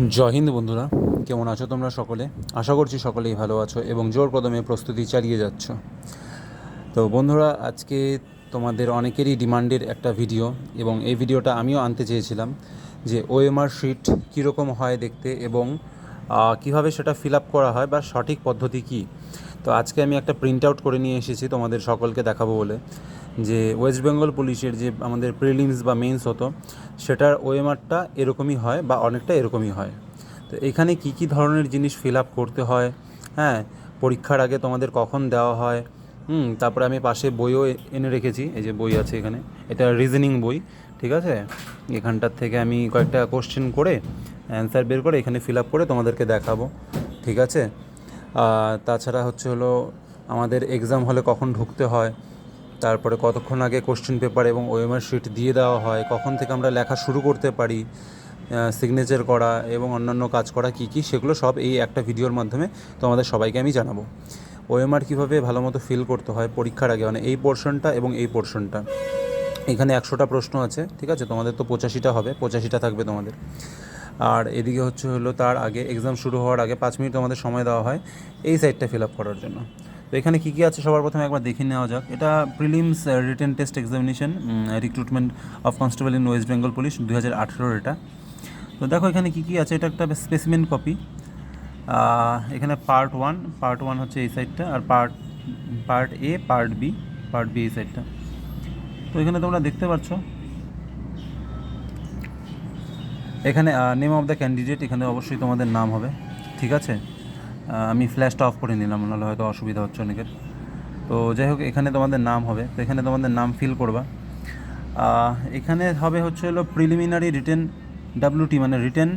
জয় হিন্দ বন্ধুরা, কেমন আছো তোমরা সকলে? আশা করছি সকলেই ভালো আছো এবং জোর কদমে প্রস্তুতি চালিয়ে যাচ্ছ। তো বন্ধুরা, আজকে তোমাদের অনেকেরই ডিমান্ডের একটা ভিডিও এবং এই ভিডিওটা আমিও আনতে চেয়েছিলাম যে ওএমআর শিট কীরকম হয় দেখতে এবং কীভাবে সেটা ফিল আপ করা হয় বা সঠিক পদ্ধতি কী। তো আজকে আমি একটা প্রিন্ট আউট করে নিয়ে এসেছি তোমাদের সকলকে দেখাবো বলে, যে ওয়েস্ট বেঙ্গল পুলিশের যে আমাদের প্রিলিমস বা মেন্স হতো সেটার ওএমআরটা এরকমই হয় বা অনেকটা এরকমই হয়। তো এখানে কি কি ধরনের জিনিস ফিল আপ করতে হয়? হ্যাঁ পরীক্ষার আগে তোমাদের কখন দেওয়া হয়? হুম, তারপরে আমি পাশে বইও এনে রেখেছি। এই যে বই আছে এখানে। এটা রিজনিং বই, ঠিক আছে? এখানটার থেকে আমি কয়েকটা কোশ্চেন করে অ্যান্সার বের করে এখানে ফিল আপ করে তোমাদেরকে দেখাবো, ঠিক আছে? তাছাড়া হচ্ছে হলো, আমাদের এক্সাম হলে কখন ঢুকতে হয়? তারপরে কতক্ষণ আগে কোশ্চেন পেপার এবং ওএমআর শিট দিয়ে দেওয়া হয়, কখন থেকে আমরা লেখা শুরু করতে পারি সিগনেচার করা এবং অন্যান্য কাজ করা কী কী, সেগুলো সব এই একটা ভিডিওর মাধ্যমে তোমাদের সবাইকে আমি জানাব। ওএমআর কীভাবে ভালো মতো ফিল করতে হয় পরীক্ষার আগে মানে এই পোর্শনটা এবং এই পোর্শনটা এখানে একশোটা প্রশ্ন আছে, ঠিক আছে? তোমাদের তো পঁচাশিটা হবে, পঁচাশিটা থাকবে তোমাদের। আর এদিকে হচ্ছে হলো তার আগে এক্সাম শুরু হওয়ার আগে পাঁচ মিনিট আমাদের সময় দেওয়া হয় এই সাইডটা ফিল আপ করার জন্য। তো এখানে কী কী আছে সবার প্রথমে একবার দেখে নেওয়া যাক। এটা prelims written test examination recruitment of constable in West Bengal police দু হাজার আঠেরোর এটা। তো দেখো এখানে কী কী আছে, এটা একটা স্পেসিমেন কপি এখানে পার্ট ওয়ান পার্ট ওয়ান হচ্ছে এই সাইডটা আর part part A part B part B এই সাইডটা তো এখানে তোমরা দেখতে পাচ্ছ, এখানে নেম অফ দ্য ক্যান্ডিডেট এখানে অবশ্যই তোমাদের নাম হবে। ঠিক আছে? আমি ফ্ল্যাশটা অফ করে নিলাম, নাহলে হয়তো অসুবিধা হচ্ছে অনেকের। তো যাই হোক, এখানে তোমাদের নাম হবে, তো এখানে তোমাদের নাম ফিল করবা। এখানে হবে হচ্ছে হলো প্রিলিমিনারি রিটেন ডাব্লিউটি মানে রিটেন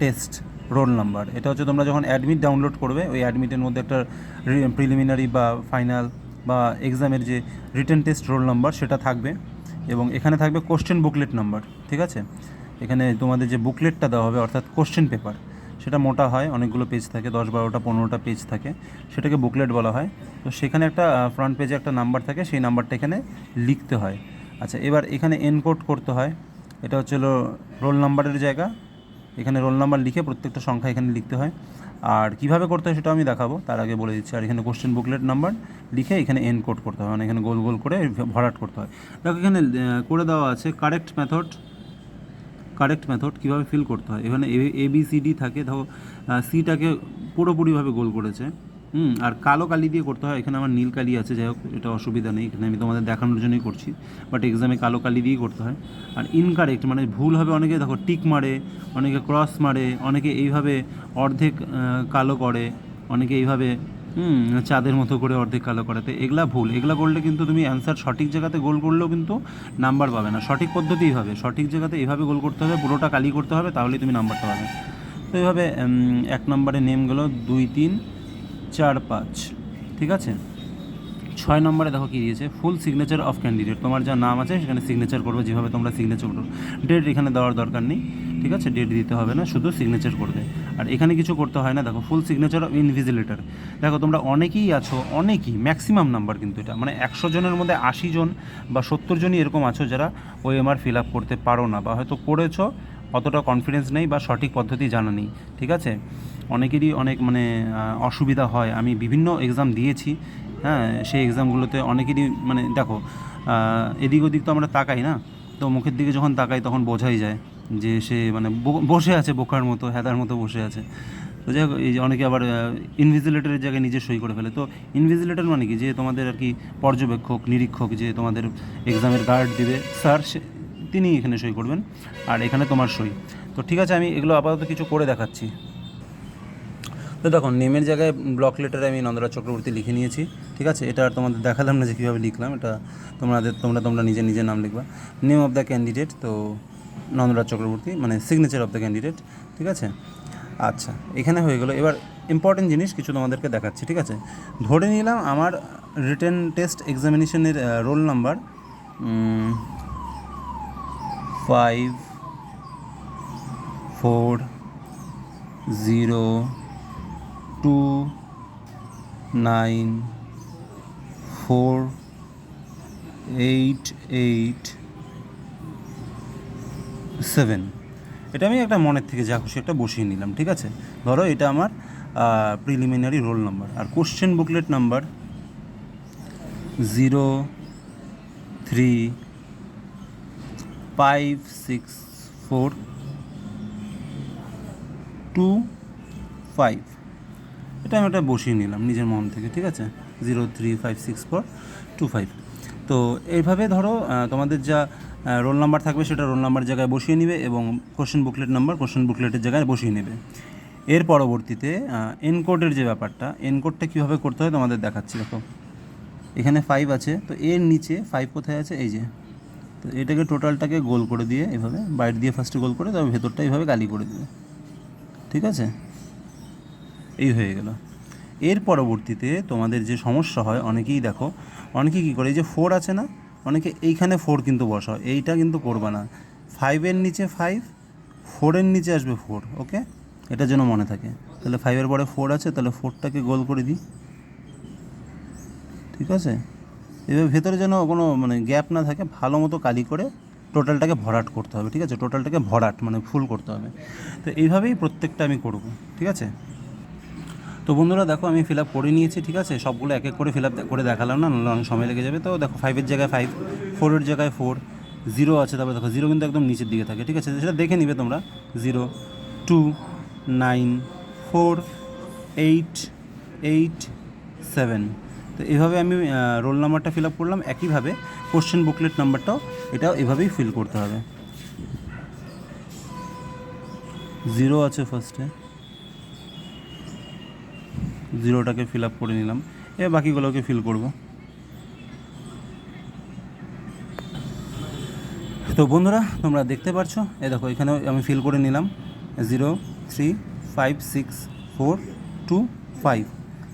টেস্ট রোল নাম্বার এটা হচ্ছে তোমরা যখন অ্যাডমিট ডাউনলোড করবে, ওই অ্যাডমিটের মধ্যে একটা প্রিলিমিনারি বা ফাইনাল বা এক্সামের যে রিটেন টেস্ট রোল নাম্বার সেটা থাকবে। এবং এখানে থাকবে কোশ্চেন বুকলেট নাম্বার ঠিক আছে? এখানে তোমাদের যে বুকলেটটা দেওয়া হবে, অর্থাৎ কোশ্চেন পেপার সেটা মোটা হয়, অনেকগুলো পেজ থাকে, দশ বারোটা, পনেরোটা পেজ থাকে, সেটাকে বুকলেট বলা হয়। তো সেখানে একটা ফ্রন্ট পেজে একটা নাম্বার থাকে, সেই নাম্বারটা এখানে লিখতে হয়। আচ্ছা এবার এখানে এনকোড করতে হয়। এটা হচ্ছে রোল নাম্বারের জায়গা। এখানে রোল নাম্বার লিখে প্রত্যেকটা সংখ্যা এখানে লিখতে হয়। আর কীভাবে করতে হয় সেটা আমি দেখাবো, তার আগে বলে দিচ্ছি। আর এখানে কোশ্চেন বুকলেট নাম্বার লিখে এখানে এনকোড করতে হয় মানে এখানে গোল গোল করে ভরাট করতে হয়। দেখো এখানে করে দেওয়া আছে কারেক্ট মেথড কারেক্ট মেথড কীভাবে ফিল করতে হয়। এখানে এ বি সি ডি থাকে, ধরো সিটাকে পুরোপুরিভাবে গোল করেছে, হুম, আর কালো কালি দিয়ে করতে হয়। এখানে আমার নীল কালি আছে, যাই হোক, এটা অসুবিধা নেই, এখানে আমি তোমাদের দেখানোর জন্যই করছি বাট এক্সামে কালো কালি দিয়েই করতে হয়। আর ইনকারেক্ট মানে ভুল হবে অনেকে দেখো টিক মারে, অনেকে ক্রস মারে, অনেকে এইভাবে অর্ধেক কালো করে, অনেকে এইভাবে হুম চাঁদের মতো করে অর্ধেক কালো করাতে। এগুলা ভুল। এগুলা করলে কিন্তু তুমি অ্যান্সার সঠিক জায়গাতে গোল করলেও কিন্তু নাম্বার পাবে না। সঠিক পদ্ধতিই হবে। সঠিক জায়গাতে এভাবে গোল করতে হবে, পুরোটা কালি করতে হবে, তাহলেই তুমি নাম্বারটা পাবে। তো এইভাবে এক নম্বরে নেম গেলো দুই, তিন, চার, পাঁচ। ঠিক আছে? ছয় নম্বরে দেখো কী দিয়েছে ফুল সিগনেচার অফ ক্যান্ডিডেট তোমার যা নাম আছে, সেখানে সিগনেচার করবে, যেভাবে তোমরা সিগনেচার করো। ডেট এখানে দেওয়ার দরকার নেই, ঠিক আছে? ডেট দিতে হবে না, শুধু সিগনেচার করবে। আর এখানে কিছু করতে হয় না, দেখো ফুল সিগনেচার অফ ইনভিজিলেটর দেখো, তোমরা অনেকেই আছো, অনেকেই ম্যাক্সিমাম নাম্বার কিন্তু এটা। মানে একশো জনের মধ্যে আশি জন বা সত্তর জনই এরকম আছো যারা ওএমআর ফিল আপ করতে পারো না, বা হয়তো করেছ, অতটা কনফিডেন্স নেই বা সঠিক পদ্ধতি জানা নেই, ঠিক আছে? অনেকেরই অনেক মানে অসুবিধা হয়। আমি বিভিন্ন এক্সাম দিয়েছি হ্যাঁ সেই এক্সামগুলোতে অনেকেরই মানে দেখো এদিক ওদিক তো আমরা তাকাই না। তো মুখের দিকে যখন তাকাই তখন বোঝাই যায় যে সে মানে বসে আছে বোকার মতো হেদার মতো বসে আছে। তো যাই হোক, এই যে অনেকে আবার ইনভিজিলেটরের জায়গায় নিজে সই করে ফেলে। তো ইনভিজিলেটর মানে কি? যে তোমাদের আর কি পর্যবেক্ষক, নিরীক্ষক যে তোমাদের এক্সামের গার্ড দিবে স্যার সে তিনি এখানে সই করবেন। আর এখানে তোমার সই। তো ঠিক আছে, আমি এগুলো আপাতত কিছু করে দেখাচ্ছি। তো দেখো নেমের জায়গায় ব্লক লেটারে আমি নন্দরাজ চক্রবর্তী লিখে নিয়েছি, ঠিক আছে? এটা আর তোমাদের দেখালাম না যে কীভাবে লিখলাম, এটা তোমাদের, তোমরা তোমরা নিজে নিজে নাম লিখবা। নেম অফ দ্য ক্যান্ডিডেট তো নন্দরাজ চক্রবর্তী মানে সিগনেচার অফ দ্য ক্যান্ডিডেট ঠিক আছে? আচ্ছা এখানে হয়ে গেলো। এবার ইম্পর্টেন্ট জিনিস কিছু তোমাদেরকে দেখাচ্ছি, ঠিক আছে? ধরে নিলাম আমার written test এক্সামিনেশনের roll number five four zero two, nine, four, eight eight, seven. এটা আমি একটা মনের থেকে যা খুশি একটা বসিয়ে নিলাম, ঠিক আছে? ধরো এটা আমার প্রিলিমিনারি রোল নাম্বার আর question booklet number zero three five six four two five এটা আমি একটা বসিয়ে নিলাম নিজের মন থেকে, ঠিক আছে? Zero three five six four two five তো এইভাবে ধরো তোমাদের যা রোল নাম্বার থাকবে সেটা রোল নাম্বার জায়গায় বসিয়ে নেবে এবং কোশ্চেন বুকলেট নাম্বার কোশ্চেন বুকলেটের জায়গায় বসিয়ে নেবে। এর পরবর্তীতে এনকোডের যে ব্যাপারটা এনকোডটা কীভাবে করতে হয় তোমাদের দেখাচ্ছি, দেখো। এখানে ফাইভ আছে, তো এর নিচে ফাইভ কোথায় আছে? এই যে। তো এটাকে টোটালটাকে গোল করে দিয়ে এভাবে বাইরে দিয়ে ফার্স্টে গোল করে তবে ভেতরটা এইভাবে গালি করে দিবে। ঠিক আছে? এই হয়ে গেল। এর পরবর্তীতে তোমাদের যে সমস্যা হয়, অনেকেই দেখো, অনেকেই কী করে, এই যে ফোর আছে না, অনেকে এইখানে ফোর কিন্তু বসা এইটা কিন্তু করবে না। ফাইভের নিচে ফাইভ ফোরের নিচে আসবে ফোর ওকে এটা যেন মনে থাকে। তাহলে ফাইভের পরে ফোর আছে, তাহলে ফোরটাকে গোল করে দিই। ঠিক আছে? এবার ভেতরে যেন কোনো মানে গ্যাপ না থাকে, ভালো মতো কালি করে টোটালটাকে ভরাট করতে হবে, ঠিক আছে? টোটালটাকে ভরাট মানে ফুল করতে হবে। তো এইভাবেই প্রত্যেকটা আমি করব, ঠিক আছে? তো বন্ধুরা দেখো, আমি ফিল আপ করে নিয়েছি, ঠিক আছে? সবগুলো এক এক করে ফিল আপ করে দেখালাম না, নাহলে অনেক সময় লেগে যাবে। তো দেখো ফাইভের জায়গায় ফাইভ ফোরের জায়গায় ফোর জিরো আছে, তারপর দেখো জিরো কিন্তু একদম নিচের দিকে থাকে, ঠিক আছে? সেটা দেখে নিবে তোমরা। Zero two nine four eight eight seven তো এভাবে আমি রোল নাম্বারটা ফিল আপ করলাম। একইভাবে কোশ্চেন বুকলেট নাম্বারটাও এটাও এভাবেই ফিল করতে হবে। জিরো আছে ফার্স্টে জিরোটাকে ফিল আপ করে নিলাম। এ, বাকিগুলোকে ফিল করব। তো বন্ধুরা, তোমরা দেখতে পারছ? এ দেখো, এখানেও আমি ফিল করে নিলাম। Zero, three, five, six, four, two, five.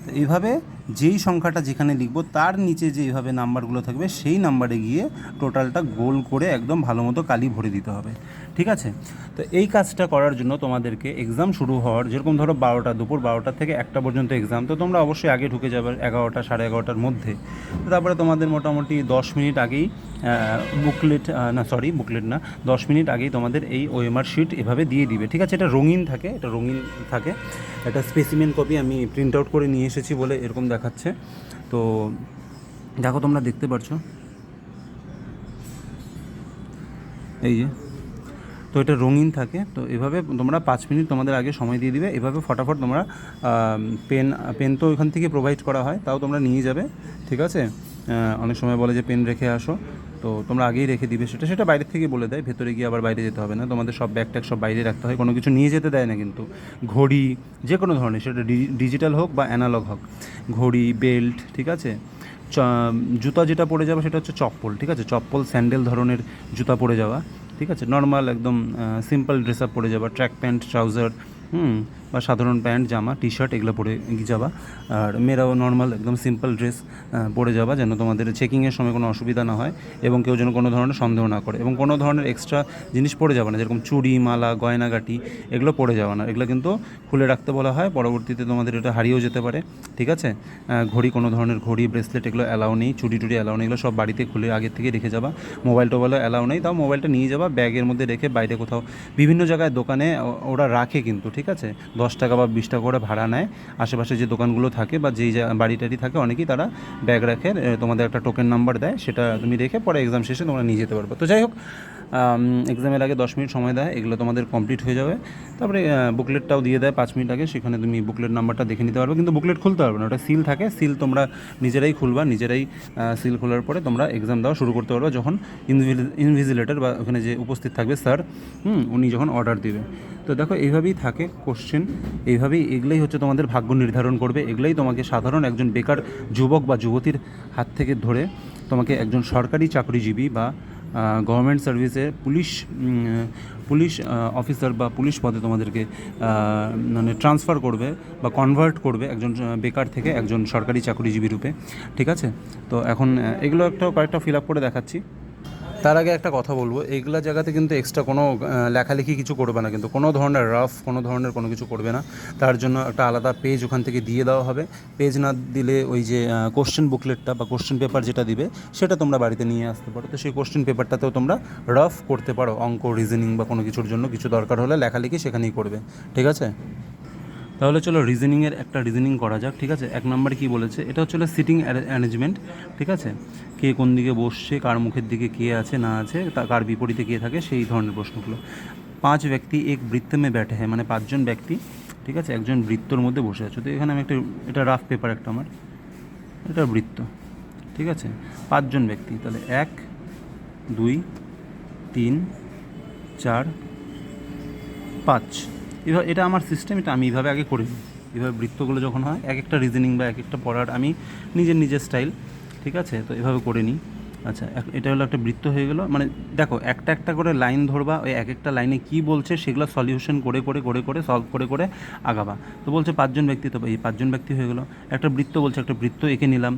তো এইভাবে যেই সংখ্যাটা যেখানে লিখব, তার নিচে যে এইভাবে নাম্বারগুলো থাকবে, সেই নাম্বারে গিয়ে টোটালটা গোল করে একদম ভালো মতো কালি ভরে দিতে হবে। ঠিক আছে? তো এই কাজটা করার জন্য তোমাদেরকে এক্সাম শুরু হওয়ার, যেরকম ধরো বারোটা, দুপুর বারোটা থেকে একটা পর্যন্ত এক্সাম তো তোমরা অবশ্যই আগে ঢুকে যাবে এগারোটা, সাড়ে এগারোটার মধ্যে। তারপরে তোমাদের মোটামুটি দশ মিনিট আগেই বুকলেট না সরি বুকলেট না, দশ মিনিট আগেই তোমাদের এই ওএমআর শিট এভাবে দিয়ে দিবে, ঠিক আছে? এটা রঙিন থাকে, এটা রঙিন থাকে। একটা স্পেসিমেন কপি আমি প্রিন্ট আউট করে নিয়ে এসেছি বলে এরকম দেখাচ্ছে। তো দেখো তোমরা দেখতে পারছ? এই যে। এটা রঙিন থাকে, তো এভাবে তোমরা পাঁচ মিনিট তোমাদের আগে সময় দিয়ে দিবে। এভাবে ফটাফট তোমরা পেন পেন তো ওইখান থেকে প্রোভাইড করা হয়, তাও তোমরা নিয়ে যাবে, ঠিক আছে? অনেক সময় বলে যে পেন রেখে আসো, তো তোমরা আগেই রেখে দিবে। সেটা সেটা বাইরে থেকে বলে দেয়, ভেতরে গিয়ে আবার বাইরে যেতে হবে না, তোমাদের সব ব্যাগ ট্যাগ সব বাইরে রাখতে হয়, কোনো কিছু নিয়ে যেতে দেয় না কিন্তু। ঘড়ি যে কোনো ধরনের, সেটা ডিজিটাল হোক বা অ্যানালগ হোক। ঘড়ি বেল্ট ঠিক আছে? জুতা যেটা পরে যাবে সেটা হচ্ছে চপ্পল, ঠিক আছে? চপ্পল স্যান্ডেল ধরনের জুতা পরে যাওয়া। ঠিক আছে? নর্মাল একদম সিম্পল ড্রেস আপ পরে যাবা ট্র্যাক প্যান্ট ট্রাউজার হুম? বা সাধারণ প্যান্ট, জামা টি শার্ট এগুলো পরে যাওয়া আর মেয়েরাও নর্মাল একদম সিম্পল ড্রেস পরে যাওয়া যেন তোমাদের চেকিংয়ের সময় কোনো অসুবিধা না হয় এবং কেউ যেন কোনো ধরনের সন্দেহ না করে এবং কোনো ধরনের এক্সট্রা জিনিস পরে যাবে না, যেরকম চুড়ি, মালা, গয়নাগাটি, এগুলো পরে যাওয়া না। এগুলো কিন্তু খুলে রাখতে বলা হয়, পরবর্তীতে তোমাদের এটা হারিয়েও যেতে পারে, ঠিক আছে? ঘড়ি, কোনো ধরনের ঘড়ি ব্রেসলেট এগুলো অ্যালাউ নেই, চুড়ি টুড়ি অ্যালাউ নেই, এগুলো সব বাড়িতে খুলে আগে থেকে রেখে যাবা। মোবাইল টোবাইলও অ্যালাউ নেই, তাও মোবাইলটা নিয়ে যাবা ব্যাগের মধ্যে রেখে বাইরে কোথাও বিভিন্ন জায়গায় দোকানে ওরা রাখে কিন্তু, ঠিক আছে? দশ টাকা বা বিশ টাকা করে ভাড়া নেয়। আশেপাশে যে দোকানগুলো থাকে বা যেই বাড়ি টাড়ি থাকে, অনেকেই তারা ব্যাগ রাখে তোমাদের একটা টোকেন নাম্বার দেয়, সেটা তুমি রেখে পরে এক্সাম শেষে তোমরা নিয়ে যেতে পারবে। তো যাই হোক এক্সামের আগে দশ মিনিট সময় দেয়, এগুলো তোমাদের কমপ্লিট হয়ে যাবে। তারপরে বুকলেটটাও দিয়ে দেয় পাঁচ মিনিট আগে, সেখানে তুমি বুকলেট নাম্বারটা দেখে নিতে পারবে। কিন্তু বুকলেট খুলতে পারবে না, ওটা সিল থাকে সিল তোমরা নিজেরাই খুলবা, নিজেরাই সিল খোলার পরে তোমরা এক্সাম দেওয়া শুরু করতে পারবে। যখন ইনভিজিলেটর বা ওখানে যে উপস্থিত থাকবে স্যার হুম, উনি যখন অর্ডার দিবে। তো দেখো, এইভাবেই থাকে কোশ্চেন এইভাবেই এগুলোই হচ্ছে তোমাদের ভাগ্য নির্ধারণ করবে। এগুলোই তোমাকে সাধারণ একজন বেকার যুবক বা যুবতীর হাত থেকে ধরে তোমাকে একজন সরকারি চাকরিজীবী বা গভর্নমেন্ট সার্ভিসে পুলিশ পুলিশ অফিসার বা পুলিশ পদে তোমাদেরকে মানে ট্রান্সফার করবে বা কনভার্ট করবে একজন বেকার থেকে একজন সরকারি চাকরিজীবী রূপে। ঠিক আছে? তো এখন এগুলো একটা কয়েকটা ফিল আপ করে দেখাচ্ছি। তার আগে একটা কথা বলব এইগুলা জায়গাতে কিন্তু এক্সট্রা কোনো লেখালেখি কিছু করবে না, কিন্তু কোনো ধরনের রাফ কোনো ধরনের কোনো কিছু করবে না। তার জন্য একটা আলাদা পেজ ওখান থেকে দিয়ে দেওয়া হবে। পেজ না দিলে ওই যে কোশ্চেন বুকলেটটা বা কোশ্চেন পেপার যেটা দিবে, সেটা তোমরা বাড়িতে নিয়ে আসতে পারো। তো সেই কোশ্চেন পেপারটাতেও তোমরা রাফ করতে পারো, অঙ্ক রিজনিং বা কোনো কিছুর জন্য কিছু দরকার হলে লেখালেখি সেখানেই করবে। ঠিক আছে? তাহলে চলো রিজনিংয়ের একটা রিজনিং করা যাক, ঠিক আছে? এক নম্বরে কি বলেছে? এটা হচ্ছে সিটিং অ্যারেঞ্জমেন্ট ঠিক আছে? কে কোন দিকে বসছে, কার মুখের দিকে কে আছে, না আছে, তা কার বিপরীতে কে থাকে, সেই ধরনের প্রশ্নগুলো। পাঁচ ব্যক্তি এক বৃত্ত মে ব্যাঠে হ্যাঁ মানে পাঁচজন ব্যক্তি, ঠিক আছে? একজন বৃত্তর মধ্যে বসে আছে। তো এখানে আমি একটা, এটা রাফ পেপার একটা আমার। এটা বৃত্ত, ঠিক আছে? পাঁচজন ব্যক্তি, তাহলে এক, দুই, তিন, চার, পাঁচ। এভাবে, এটা আমার সিস্টেম এটা আমি এইভাবে আগে করি এভাবে বৃত্তগুলো যখন হয়, এক একটা রিজনিং বা এক একটা পড়ার আমি নিজের নিজের স্টাইল ঠিক আছে? তো এভাবে করে নিই আচ্ছা এটা হলো একটা বৃত্ত হয়ে গেলো। মানে দেখো, একটা একটা করে লাইন ধরবা, ওই এক একটা লাইনে কি বলছে সেগুলো সলিউশন করে করে করে করে সলভ করে করে আগাবা। তো বলছে পাঁচজন ব্যক্তি, তো এই পাঁচজন ব্যক্তি হয়ে গেলো। একটা বৃত্ত বলছে, একটা বৃত্ত এঁকে নিলাম।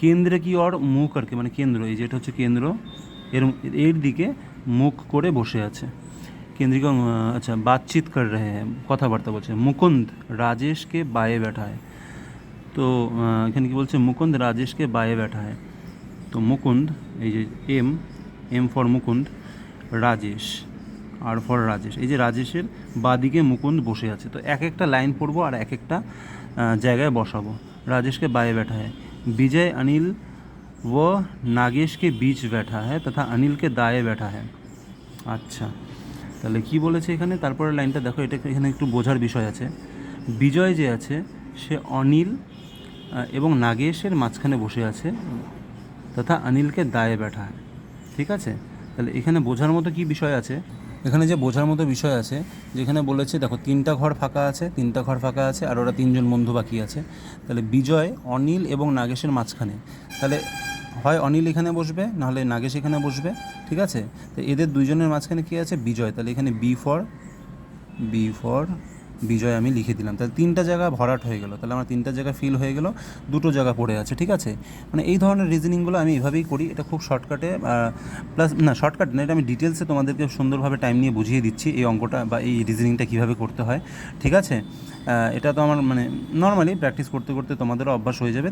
কেন্দ্রে কি ওর মুখ আর কি? মানে কেন্দ্র, এই যেটা হচ্ছে কেন্দ্র। এর এর দিকে মুখ করে বসে আছে। কেন্দ্রিক আচ্ছা বাতচিত কর রে হ্যাঁ কথাবার্তা বলছে। মুকুন্দ রাজেশকে বায়ে ব্যাঠা হয় তো এখানে কি বলছে? মুকুন্দ রাজেশকে বায়ে ব্যাঠা হয় তো মুকুন্দ, এই যে M M for Mukund, Rajesh, R for Rajesh. এই যে রাজেশের বাদিকে মুকুন্দ বসে আছে। তো এক একটা লাইন পড়ব আর এক একটা জায়গায় বসাবো। রাজেশকে বায়ে बाएं बैठा বিজয়, অনিল ও নাগেশকে नागेश ব্যাঠা बीच তথা অনিলকে দায়ে ব্যাঠা के আচ্ছা। তাহলে কি বলেছে এখানে? তারপরে লাইনটা দেখো, এটা এখানে একটু বোঝার বিষয় আছে। বিজয় যে আছে, সে অনিল এবং নাগেশের মাঝখানে বসে আছে, তথা অনিলকে দায়ে ব্যাঠা। ঠিক আছে? তাহলে এখানে বোঝার মতো কি বিষয় আছে? এখানে যে বোঝার মতো বিষয় আছে, যেখানে বলেছে, দেখো, তিনটা ঘর ফাঁকা আছে, তিনটা ঘর ফাঁকা আছে, আর ওরা তিনজন বন্ধু বাকি আছে। তাহলে বিজয়, অনিল এবং নাগেশের মাঝখানে। তাহলে হয় অনিল এখানে বসবে, নাহলে নাগেশ এখানে বসবে, ঠিক আছে? তো এদের দুইজনের মাঝখানে কী আছে? বিজয়, তাহলে এখানে B for B for Bijoy আমি লিখে দিলাম। তাহলে তিনটা জায়গা ভরাট হয়ে গেল। তাহলে আমার তিনটা জায়গা ফিল হয়ে গেল, দুটো জায়গা পড়ে আছে, ঠিক আছে? মানে এই ধরনের রিজনিংগুলো আমি এভাবেই করি, এটা খুব শর্টকাটে প্লাস না শর্টকাট না, এটা আমি ডিটেলসে তোমাদেরকে সুন্দরভাবে টাইম নিয়ে বুঝিয়ে দিচ্ছি এই অঙ্কটা বা এই রিজনিংটা কীভাবে করতে হয়, ঠিক আছে? এটা তো আমার মানে নর্মালি প্র্যাকটিস করতে করতে তোমাদেরও অভ্যাস হয়ে যাবে।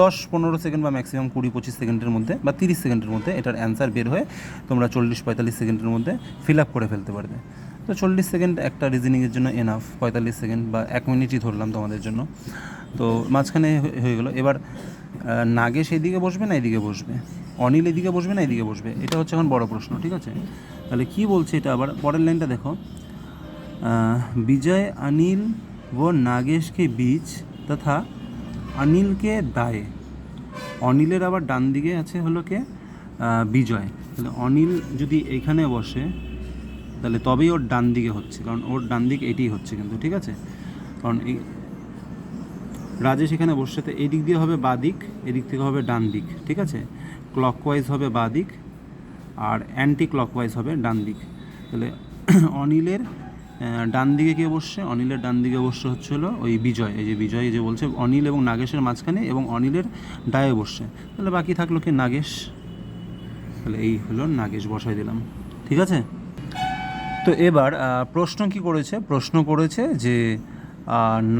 দশ, পনেরো সেকেন্ড বা ম্যাক্সিমাম কুড়ি, পঁচিশ সেকেন্ডের মধ্যে বা তিরিশ সেকেন্ডের মধ্যে এটার অ্যান্সার বের হয়ে তোমরা চল্লিশ, পঁয়তাল্লিশ সেকেন্ডের মধ্যে ফিল আপ করে ফেলতে পারবে। তো চল্লিশ সেকেন্ড একটা রিজনিংয়ের জন্য এনাফ পঁয়তাল্লিশ সেকেন্ড বা এক মিনিটই ধরলাম তোমাদের জন্য। তো মাঝখানে হয়ে গেলো। এবার নাগে সেই দিকে বসবে না এদিকে বসবে? অনিল এদিকে বসবে না এদিকে বসবে? এটা হচ্ছে এখন বড় প্রশ্ন, ঠিক আছে? তাহলে কি বলছে এটা? আবার পরের লাইনটা দেখো। বিজয়, অনিল ও নাগেশকে বীজ তথা অনিলকে দায়ে। অনিলের আবার ডান দিকে আছে হলো কে? বিজয়। তাহলে অনিল যদি এখানে বসে তাহলে তবেই ওর ডান দিকে হচ্ছে, কারণ ওর ডান দিক এটাই হচ্ছে কিন্তু, ঠিক আছে? কারণ এই রাজেশ এখানে বসছে তো এই দিক দিয়ে হবে বা দিক এদিক থেকে হবে ডান দিক, ঠিক আছে? ক্লকওয়াইজ হবে বা দিক, আর অ্যান্টি ক্লকওয়াইজ হবে ডান দিক। তাহলে অনিলের ডান দিকে কে বসছে? অনিলের ডান দিকে বসছে হচ্ছে হলো ওই বিজয়, এই যে বিজয় যে বলছে অনিল এবং নাগেশের মাঝখানে এবং অনিলের ডায়ে বসছে। তাহলে বাকি থাকল কি নাগেশ? তাহলে এই হলো নাগেশ বসাই দিলাম, ঠিক আছে? তো এবার প্রশ্ন কি করেছে? প্রশ্ন করেছে যে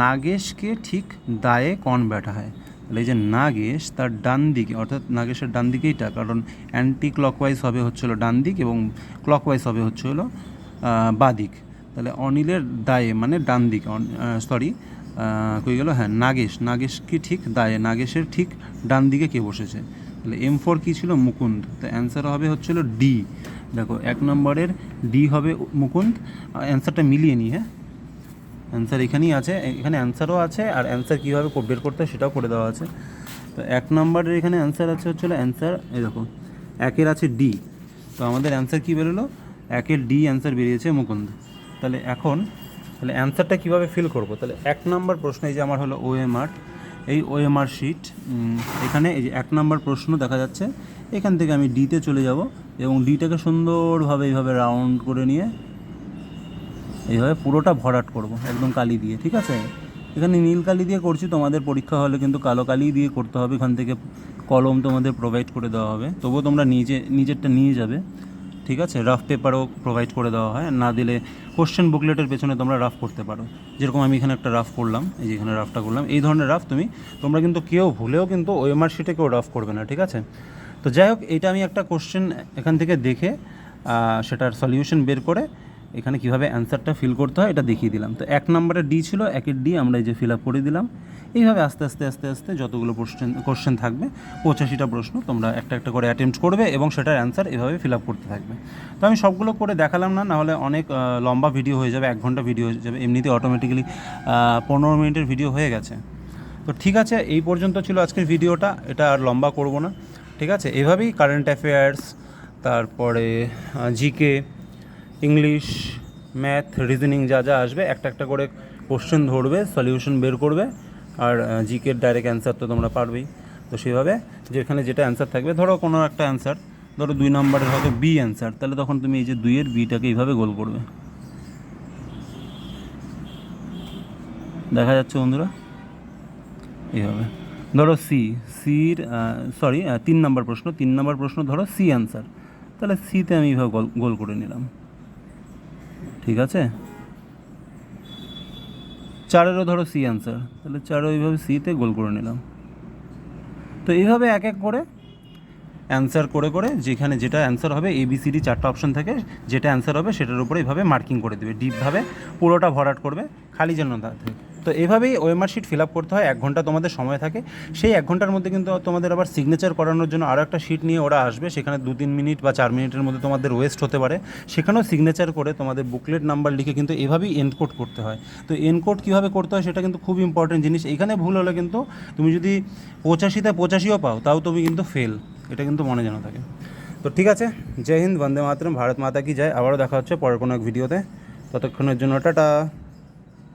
নাগেশকে ঠিক দায়ে কন ব্যাটা হয়? তাহলে এই যে নাগেশ তার ডান দিকে, অর্থাৎ নাগেশের ডান দিকেই দিকেইটা কারণ অ্যান্টি ক্লকওয়াইজ হবে হচ্ছে হলো ডান দিক এবং ক্লকওয়াইজ হবে হচ্ছে হলো বাঁ দিক। তাহলে অনিলের দায়ে মানে ডান দিক সরি কই গেল? হ্যাঁ নাগেশ। নাগেশ কি ঠিক দায়ে, নাগেশের ঠিক ডান দিকে কে বসেছে? তাহলে এম ফোর কী ছিল? মুকুন্দ। তো অ্যান্সার হবে হচ্ছিল ডি দেখো, এক নম্বরের ডি হবে মুকুন্দ। অ্যান্সারটা মিলিয়ে নিই হ্যাঁ অ্যান্সার এখানেই আছে, এখানে অ্যান্সারও আছে, আর অ্যান্সার কীভাবে বের করতে হয় সেটাও করে দেওয়া আছে। তো এক নম্বরের এখানে অ্যান্সার আছে হচ্ছিল অ্যান্সার দেখো, একের আছে ডি তো আমাদের অ্যান্সার কী বেরোলো? একের ডি অ্যান্সার বেরিয়েছে মুকুন্দ। তাহলে এখন, তাহলে অ্যান্সারটা কীভাবে ফিল করব? তাহলে এক নম্বর প্রশ্ন, এই যে আমার হলো ওএমআর এই ওএমআর শিট এখানে এই যে এক নম্বর প্রশ্ন দেখা যাচ্ছে এখান থেকে আমি ডিতে চলে যাব এবং ডিটাকে সুন্দরভাবে এইভাবে রাউন্ড করে নিয়ে এইভাবে পুরোটা ভরাট করব, একদম কালি দিয়ে, ঠিক আছে? এখানে নীল কালি দিয়ে করছি, তোমাদের পরীক্ষা হলে কিন্তু কালো কালি দিয়ে করতে হবে, এখান থেকে কলম তোমাদের প্রোভাইড করে দেওয়া হবে। তবুও তোমরা নিজে, নিজেরটা নিয়ে যাবে, ঠিক আছে? রাফ পেপারও প্রোভাইড করে দেওয়া হয়, না দিলে কোশ্চেন বুকলেটের পেছনে তোমরা রাফ করতে পারো। যেরকম আমি এখানে একটা রাফ করলাম, এই যে এখানে রাফটা করলাম, এই ধরনের রাফ তুমি, তোমরা কিন্তু কেউ ভুলেও কিন্তু ওএমআর শিটে কেউ রাফ করবে না, ঠিক আছে? তো যাই হোক এটা আমি একটা কোশ্চেন এখান থেকে দেখে সেটার সলিউশন বের করে এখানে কীভাবে অ্যান্সারটা ফিল করতে হয় এটা দেখিয়ে দিলাম। তো এক নম্বরে ডি ছিল, একের ডি আমরা এই যে ফিল আপ করে দিলাম। এইভাবে আস্তে আস্তে আস্তে আস্তে যতগুলো কোশ্চেন কোশ্চেন থাকবে, পঁচাশিটা প্রশ্ন তোমরা একটা একটা করে অ্যাটেম্প্ট করবে এবং সেটার অ্যান্সার এভাবে ফিল আপ করতে থাকবে। তো আমি সবগুলো করে দেখালাম না, নাহলে অনেক লম্বা ভিডিও হয়ে যাবে, এক ঘণ্টা ভিডিও হয়ে যাবে, এমনিতে অটোমেটিক্যালি পনেরো মিনিটের ভিডিও হয়ে গেছে। তো ঠিক আছে, এই পর্যন্ত ছিল আজকের ভিডিওটা এটা আর লম্বা করব না। ঠিক আছে? এভাবেই কারেন্ট অ্যাফেয়ার্স তারপরে জিকে ইংলিশ ম্যাথ রিজনিং যা যা আসবে, একটা একটা করে কোশ্চেন ধরবে সলিউশন বের করবে, আর জিকের ডাইরেক্ট অ্যান্সার তো তোমরা পারবেই। তো সেভাবে যেখানে যেটা অ্যান্সার থাকবে, ধরো কোনো একটা অ্যান্সার ধরো দুই নম্বরের হয়তো বি অ্যান্সার তাহলে তখন তুমি এই যে দুইয়ের বিটাকে এইভাবে গোল করবে। দেখা যাচ্ছে বন্ধুরা? এইভাবে। ধরো সি সির সরি তিন নম্বর প্রশ্ন, তিন নম্বর প্রশ্ন ধরো সি অ্যান্সার তাহলে সিতে আমি এইভাবে গোল গোল করে নিলাম। ঠিক আছে? চারেরও ধরো সি অ্যান্সার তাহলে চারও এইভাবে সিতে গোল করে নিলাম। তো এইভাবে এক এক করে অ্যান্সার করে করে যেখানে যেটা অ্যান্সার হবে এবিসিডি চারটা অপশন থাকে, যেটা অ্যান্সার হবে সেটার উপরে এইভাবে মার্কিং করে দেবে। ডিপভাবে পুরোটা ভরাট করবে, খালি যেন না থাকে। তো এভাবেই ওএমআর শিট ফিল আপ করতে হয়। এক ঘণ্টা তোমাদের সময় থাকে। সেই এক ঘণ্টার মধ্যে কিন্তু তোমাদের আবার সিগনেচার করানোর জন্য আরও একটা শিট নিয়ে ওরা আসবে। সেখানে দু তিন মিনিট বা চার মিনিটের মধ্যে তোমাদের ওয়েস্ট হতে পারে। সেখানেও সিগনেচার করে তোমাদের বুকলেট নাম্বার লিখে কিন্তু এভাবেই এনকোড করতে হয়। তো এনকোড কীভাবে করতে হয় সেটা কিন্তু খুব ইম্পর্টেন্ট জিনিস। এখানে ভুল হলে কিন্তু তুমি যদি পঁচাশিতে পঁচাশিও পাও, তাও তুমি কিন্তু ফেল এটা কিন্তু মনে যেন থাকে। তো ঠিক আছে। জয় হিন্দ, বন্দে মাতরম, ভারত মাতা কি যায় আবারও দেখা হচ্ছে পরের কোনো এক ভিডিওতে ততক্ষণের জন্য টাটা।